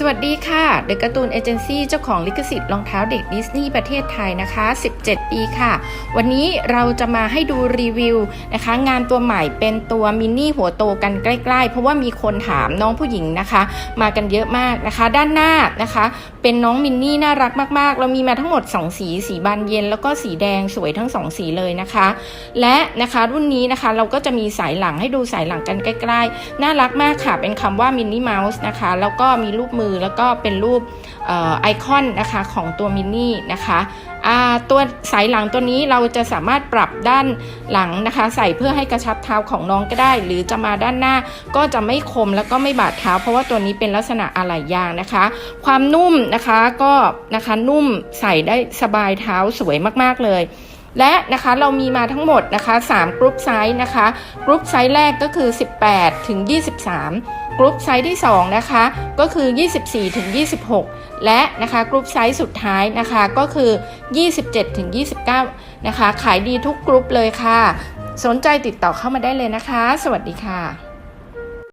สวัสดีค่ะ เดอะการ์ตูนเอเจนซี่เจ้าของลิขสิทธิ์รองเท้าเด็กดิสนีย์ประเทศไทยนะคะ 17 ปีค่ะ วันนี้เราจะมาให้ดูรีวิวนะคะ งานตัวใหม่เป็นตัวมินนี่หัวโตกันใกล้ๆ เพราะว่ามีคนถามน้องผู้หญิงนะคะ มากันเยอะมากนะคะ ด้านหน้านะคะ เป็นน้องมินนี่น่ารักมากๆ เรามีมาทั้งหมด 2 สี สีบานเย็น แล้วก็สีแดงสวยทั้ง 2 สีเลยนะคะ และนะคะรุ่นนี้นะคะเราก็จะมีสายหลังให้ดูสายหลังกันใกล้ ๆ น่ารักมากค่ะ เป็นคำว่ามินนี่เมาส์นะคะ แล้วก็มีรูปมือแล้วก็เป็นรูปออไอคอนนะคะของตัวมินนี่นะคะตัวสายหลังตัวนี้เราจะสามารถปรับด้านหลังนะคะ ใส่เพื่อให้กระชับเท้าของน้องก็ได้ หรือจะมาด้านหน้าก็จะไม่คมแล้วก็ไม่บาดเท้า เพราะว่าตัวนี้เป็นลักษณะอะไหล่ยางนะคะ ความนุ่มนะคะก็นะคะนุ่มใส่ได้สบายเท้าสวยมากๆเลย และนะคะเรามีมาทั้งหมดนะคะ3กรุ๊ปไซส์นะคะกรุ๊ปไซส์แรกก็คือ 18 ถึง 23กรุ๊ปไซส์ที่2นะคะก็คือ 24 ถึง 26 และนะคะกรุ๊ปไซส์สุดท้ายนะคะก็คือ 27 ถึง 29 นะคะขายดีทุกกรุ๊ปเลยค่ะ สนใจติดต่อเข้ามาได้เลยนะคะ สวัสดีค่ะ